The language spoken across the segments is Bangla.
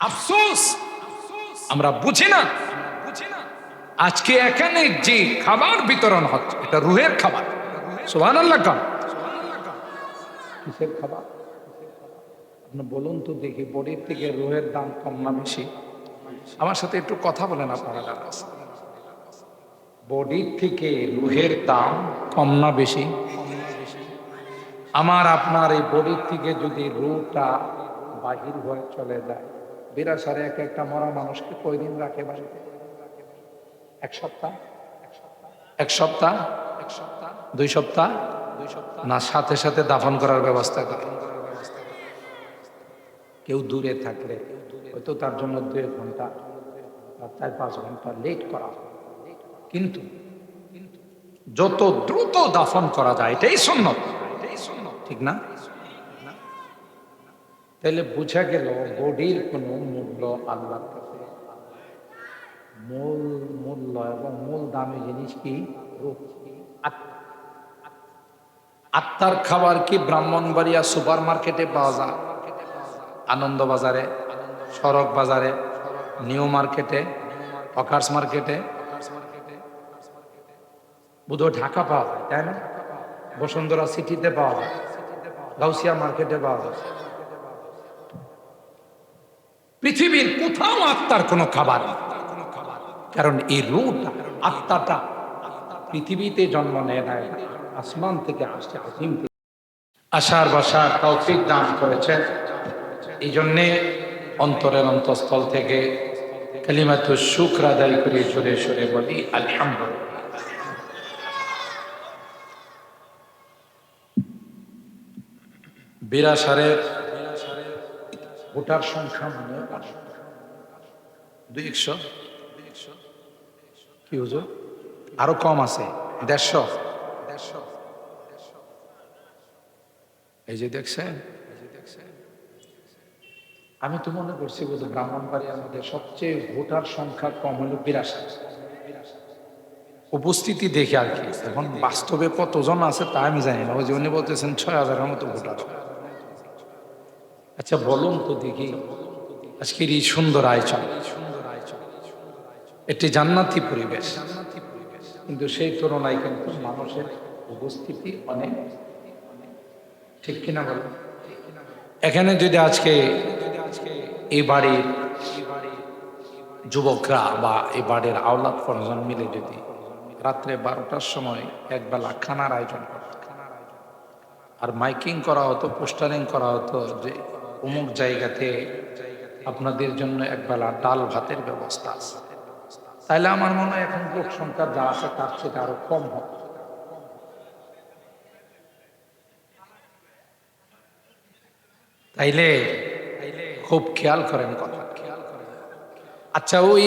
আফসোস, আমরা বুঝি না। আজকে এখানে যে খাবার বিতরণ হচ্ছে, এটা রুহের খাবার। সোহান আল্লাহ খান কিসের খাবার? আপনি বলুন তো দেখি, বডির থেকে রুহের দাম কম না বেশি? আমার সাথে একটু কথা বলেন আপনারা। বডির থেকে রুহের দাম কম না বেশি? আমার, আপনার এই বডির থেকে যদি রুটা বাহির হয়ে চলে যায় বিরাসারে এক একটা মরা মানুষকে কয়দিন রাখে বাড়িতে? এক সপ্তাহ? এক সপ্তাহ? এক সপ্তাহ দুই সপ্তাহ? দুই সপ্তাহ না, সাথে সাথে দাফন করার ব্যবস্থা করে। কেউ দূরে থাকলে, হয়তো তার জন্য দুই ঘণ্টা বা চার পাঁচ ঘণ্টা লেট করা। কিন্তু যত দ্রুত দাফন করা যায়, এটাই সুন্নত। ঠিক না? তাহলে বোঝা গেল বডির কোনো মূল্য আল্লাহর কাছে। মূল মূল্য এবং মূল দামি জিনিস কি? আত্মার খাবার কি ব্রাহ্মণবাড়িয়া সুপার মার্কেটে পাওয়া যায়? আনন্দ বাজারে সড়ক বাজারে, নিউ মার্কেটে, হকার্স মার্কেটে? বোধহয় ঢাকা পাওয়া যায়, তাই না? বসুন্ধরা সিটিতে পাওয়া যায়, গাউসিয়া মার্কেটে পাওয়া যায়। পৃথিবীর কোথাও আত্মার কোনো খাবার। কারণ এই রুটা আত্মাটা পৃথিবীতে জন্ম নেয় না আসমান থেকে আসছে, আসিম আশার বাসার তৌফিক দান করেছেন। এই জন্যে অন্তরের অন্তঃস্থল থেকে কালিমাত শুক্র আদায় করে সরে সরে বলি, আলহামদুলিল্লাহ। বিরাসারের ভোটার সংখ্যা মানে দুই একশো? কি হুজুর? আরও কম আছে দেড়শো। এই যে দেখছেন? আমি তো মনে করছি বোধ ব্রাহ্মণবাড়িয়ার মধ্যে সবচেয়ে ভোটার সংখ্যা কম হলো বিরাশি। উপস্থিতি দেখে আর কি। এখন বাস্তবে কতজন আছে তা আমি জানি না। ওই যে উনি বলতেছেন ছয় হাজারের মতো ভোটার। আচ্ছা বলুন তো দেখি। আজকের এই সুন্দর আয়োজন। একটি জান্নাতি পরিবেশ। কিন্তু সেই তুলনায় কিন্তু মানুষের উপস্থিতি অনেক। ঠিক কিনা বলেন? এখানে যদি আজকে এই বাড়ির যুবকরা বা এই বাড়ির আওলাদ পরজন মিলে যদি রাত্রে বারোটার সময় একবেলা খানার আয়োজন করত আর মাইকিং করা হতো, পোস্টারিং করা হতো, যে অমুক জায়গাতে আপনাদের জন্য একবেলা ডাল ভাতের ব্যবস্থা আছে। তাইলে আমার মনে হয় এখন লোক সংখ্যা যা আছে তার থেকে আরও কম হবে। তাইলে খুব খেয়াল করেন কথা। আচ্ছা ওই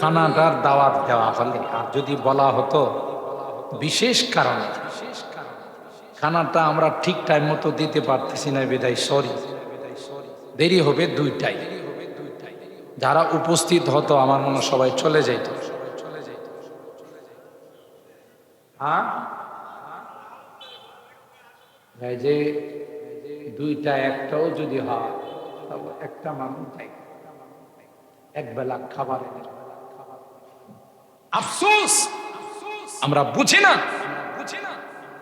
খানাটার দাওয়াত দেওয়া হলে, আর যদি বলা হতো, বিশেষ কারণে, খানাটা আমরা ঠিক টাইম মতো দিতে পারতেছি না, বিদায় সরি দেরি হবে দুইটাই। যারা উপস্থিত হতো, আমার মনে সবাই চলে যাইত। হ্যাঁ? যে দুইটা একটাও যদি হয় একটা মানুষ এক বেলা খাবার আফসোস! আমরা বুঝি না।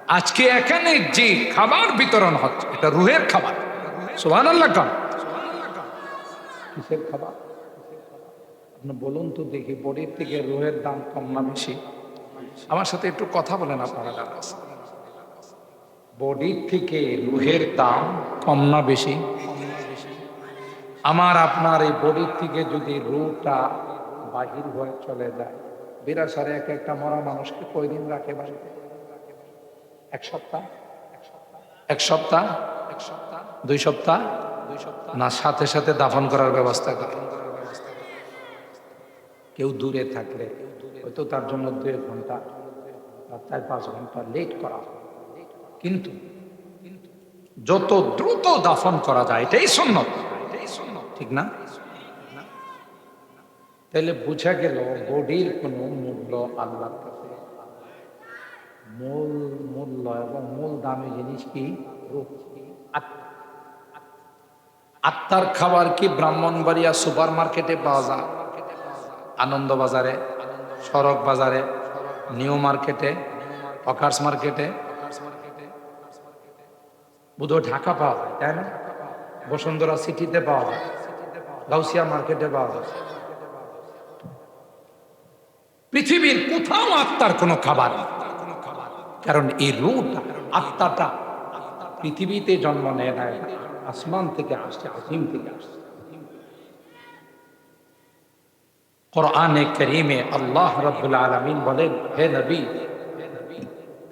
আজকে এখানে যে খাবার বিতরণ হচ্ছে, এটা রুহের খাবার। সোহান আল্লাহ কিসের খাবার? আপনি বলুন তো দেখি, বডির থেকে রুহের দাম কম না বেশি? আমার সাথে একটু কথা বলেন আপনারা। বডির থেকে রুহের দাম কম না বেশি? আমার আপনার এই বডির থেকে যদি রুটা বাহির হয়ে চলে যায় বিরাসারে এক একটা মরা মানুষকে কয়দিন রাখে বাড়িতে? এক সপ্তাহ? এক সপ্তাহ? এক সপ্তাহ? দুই সপ্তাহ? না, সাথে সাথে দাফন করার ব্যবস্থা করে। কেউ দূরে থাকলে, হয়তো তার জন্য দুই ঘণ্টা বা চার পাঁচ ঘণ্টা লেট করা। কিন্তু যত দ্রুত দাফন করা যায়, এটাই সুন্নত। ঠিক না? তাহলে বোঝা গেল, বডির কোনো মূল্য আল্লাহর কাছে। মূল মূল্য এবং মূল দামি জিনিস কি? আত্মা আত্মার খাবার কি ব্রাহ্মণবাড়িয়া সুপার মার্কেটে পাওয়া যায়? আনন্দ বাজারে সড়ক বাজারে নিউ মার্কেটে, হকার্স মার্কেটে? বোধহয় ঢাকা পাওয়া যায়, তাই না? বসুন্ধরা সিটিতে পাওয়া যায়, গাউসিয়া মার্কেটে পাওয়া যায়। পৃথিবীর কোথাও আত্মার কোনো খাবার। কারণ এই রুটা আত্মাটা পৃথিবীতে জন্ম নেয় না আসমান থেকে আসছে আসিম থেকে আসছে। কোরআনে করিমে আল্লাহ রাব্বুল আলামিন বলেন, হে নবী,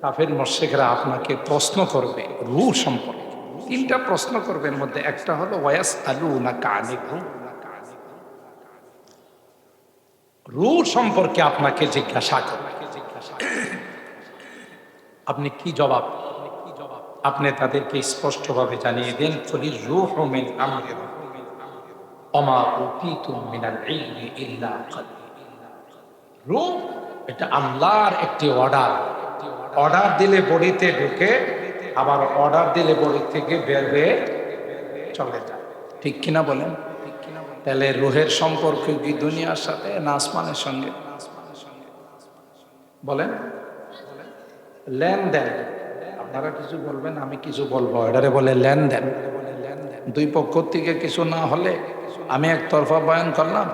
কাফের মোশেকরা আপনাকে প্রশ্ন করবে রু সম্পর্কে। তিনটা প্রশ্ন করবে মধ্যে একটা হলো ওয়াস আলু না কানে রু সম্পর্কে আপনাকে জিজ্ঞাসা করবে। আপনি কি জবাব আপনি তাদেরকে স্পষ্টভাবে জানিয়ে দেন ফলি রূহ মিন আমরি। অমা উতিতুম মিনাল ইলমি ইল্লা। রূহ এটা আল্লাহর একটি অর্ডার অর্ডার দিলে বডিতে ঢুকে আবার অর্ডার দিলে বডি থেকে বের হয়ে চলে যায় ঠিক কিনা বলেন তাহলে রুহের সম্পর্ক কি দুনিয়ার সাথে না আসমানের সঙ্গে বলেন লেনদেন আপনারা কিছু বলবেন, আমি কিছু বলব। এটারে বলে লেনদেন। দুই পক্ষ থেকে কিছু না হলে আমি একতরফা বয়ান করলাম।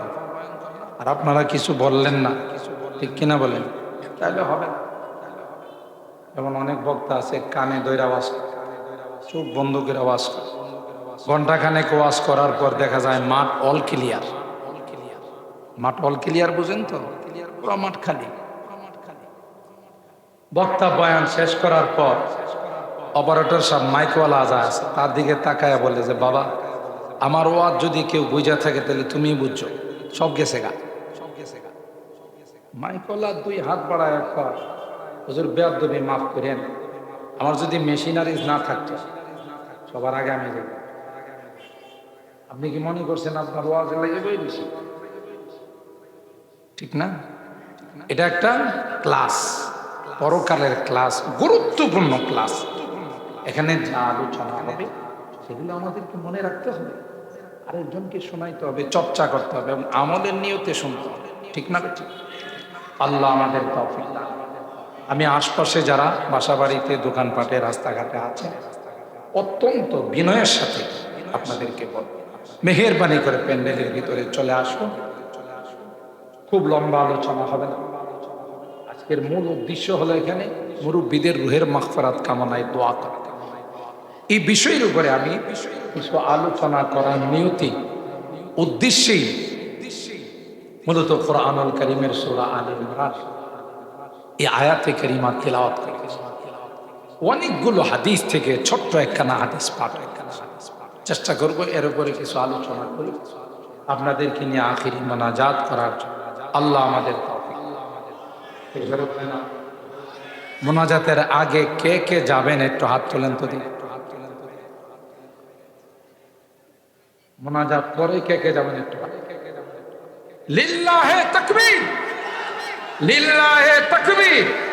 আর আপনারা কিছু বললেন না। ঠিক কিনা বলেন? তাহলে হবে যেমন অনেক বক্তা আছে, কানে দৈর আওয়াজ চোখ বন্ধ করে আওয়াজ করে। ঘন্টাখানেক ওয়াজ করার পর দেখা যায় মাঠ অল ক্লিয়ার মাঠ অল ক্লিয়ার বুঝেন তো? পুরো মাঠ খালি। বক্তা বয়ান শেষ করার পর অপারেটর সব মাইকওয়ালা আজা আছে, তার দিকে তাকায় বলে যে, বাবা, আমার ওয়াজ যদি কেউ বুঝা থাকে তাহলে তুমি বুঝছ। সব গেছে গা। মাইকওয়ালা দুই হাত বাড়ায় একবার, হুজুর, বেয়াদবি মাফ করেন। আমার যদি মেশিনারিজ না থাকতো, সবার আগে আমি যাই আপনি কি মনে করছেন আপনার ওয়াজ লাগে বেশি? ঠিক না? এটা একটা ক্লাস। পরকালের ক্লাস গুরুত্বপূর্ণ ক্লাস এখানে যা আলোচনা হবে, সেগুলো আমাদেরকে মনে রাখতে হবে। আরেকজনকে শোনাইতে হবে, চর্চা করতে হবে এবং আমলের নিয়তে শুনতে হবে। ঠিক না ঠিক আল্লাহ আমাদের তৌফিক। আমি আশপাশে যারা বাসা বাড়িতে দোকানপাটে, রাস্তাঘাটে আছে অত্যন্ত বিনয়ের সাথে আপনাদেরকে বল মেহেরবানি করে প্যান্ডেলের ভিতরে চলে আসুন। খুব লম্বা আলোচনা হবে না। আজকের মূল উদ্দেশ্য হলো এখানে মুরব্বীদের রুহের মাগফিরাত কামনায় দোয়া করা। এই বিষয়ের উপরে আমি কিছু আলোচনা করার নিয়তি, উদ্দেশ্যেই মূলত কোরআনুল করিমের সূরা আলে ইমরান। এই আয়াতে করিমা তেলাওয়াত করেছি। অনেকগুলো হাদিস থেকে ছোট্ট একখানা হাদিস পাঠ চেষ্টা করব এর উপরে কিছু আলোচনা করি। আপনাদেরকে নিয়ে আখিরি মোনাজাত করার জন্য। আল্লাহ আমাদের মোনাজাতের আগে কে কে যাবেন একটু হাত তোলেন তো দিন মোনাজাত পরে কে কে যাবেন একটু লিল্লাহে তাকবীর। লিল্লাহে তাকবীর।